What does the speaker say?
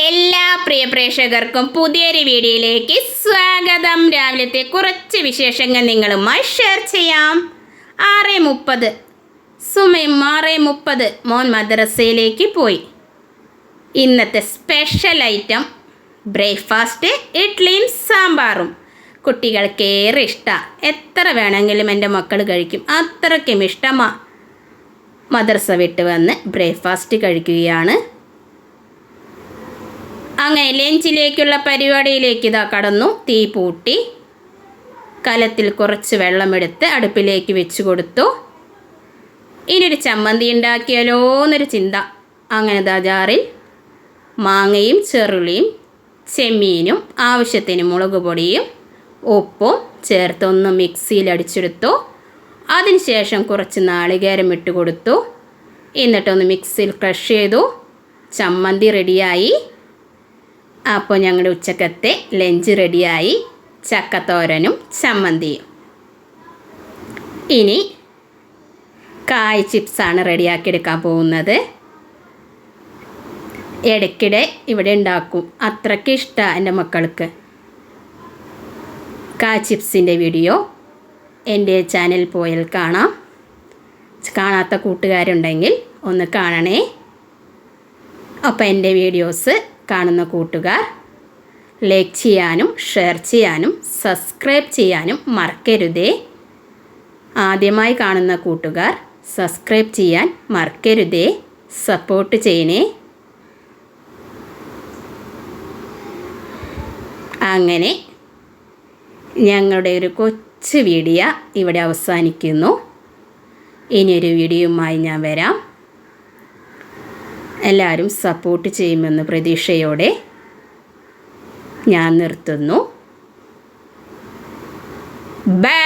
എല്ലാ പ്രിയ പ്രേക്ഷകർക്കും പുതിയൊരു വീഡിയോയിലേക്ക് സ്വാഗതം. രാവിലത്തെ കുറച്ച് വിശേഷങ്ങൾ നിങ്ങളുമായി ഷെയർ ചെയ്യാം. ആറ് മുപ്പത്. സുമയും ആറ് മുപ്പത്. മോൻ മദ്രസയിലേക്ക് പോയി. ഇന്നത്തെ സ്പെഷ്യൽ ഐറ്റം ബ്രേക്ക്ഫാസ്റ്റ് ഇഡ്ഡലിയും സാമ്പാറും. കുട്ടികൾക്ക് ഏറെ ഇഷ്ടമാണ് എത്ര വേണമെങ്കിലും എന്റെ മക്കൾ കഴിക്കും. അത്രയ്ക്കും ഇഷ്ടമാണ് മദ്രസ വിട്ട് വന്ന് ബ്രേക്ക്ഫാസ്റ്റ് കഴിക്കുകയാണ്. അങ്ങനെ ലഞ്ചിലേക്കുള്ള പരിപാടിയിലേക്ക് ഇതാ കടന്നു. തീ പൂട്ടി. കലത്തിൽ കുറച്ച് വെള്ളമെടുത്ത് അടുപ്പിലേക്ക് വെച്ച് കൊടുത്തു. ഒരു ചമ്മന്തി ഉണ്ടാക്കിയാലോ എന്നൊരു ചിന്ത. അങ്ങനെ ദാജാറിൽ മാങ്ങയും ചെറുളിയും ചെമ്മീനും ആവശ്യത്തിന് മുളക് പൊടിയും ഉപ്പും ചേർത്തൊന്ന് മിക്സിയിൽ അടിച്ചെടുത്തു. അതിനുശേഷം കുറച്ച് നാളികേരം ഇട്ട് കൊടുത്തു. എന്നിട്ടൊന്ന് മിക്സിയിൽ ക്രഷ് ചെയ്തു. ചമ്മന്തി റെഡിയായി. അപ്പോൾ ഞങ്ങളുടെ ഉച്ചക്കത്തെ ലഞ്ച് റെഡിയായി ചക്കത്തോരനും ചമ്മന്തിയും. ഇനി കായ് ചിപ്സാണ് റെഡിയാക്കിയെടുക്കാൻ പോകുന്നത്. ഇടയ്ക്കിടെ ഇവിടെ ഉണ്ടാക്കും. അത്രയ്ക്ക് ഇഷ്ടമാണ് എന്റെ മക്കൾക്ക്. കായ് ചിപ്സിന്റെ വീഡിയോ എന്റെ ചാനൽ പോയാൽ കാണാം. കാണാത്ത കൂട്ടുകാരുണ്ടെങ്കിൽ ഒന്ന് കാണണേ. അപ്പോൾ എന്റെ വീഡിയോസ് കാണുന്ന കൂട്ടുകാർ ലൈക്ക് ചെയ്യാനും ഷെയർ ചെയ്യാനും സബ്സ്ക്രൈബ് ചെയ്യാനും മറക്കരുതേ. ആദ്യമായി കാണുന്ന കൂട്ടുകാർ സബ്സ്ക്രൈബ് ചെയ്യാൻ മറക്കരുതേ. സപ്പോർട്ട് ചെയ്യണേ. അങ്ങനെ ഞങ്ങളുടെ ഒരു കൊച്ചു വീഡിയോ ഇവിടെ അവസാനിക്കുന്നു. ഇനിയൊരു വീഡിയോയുമായി ഞാൻ വരാം. എല്ലാവരും സപ്പോർട്ട് ചെയ്യുമെന്ന് പ്രതീക്ഷയോടെ ഞാൻ നിർത്തുന്നു. ബൈ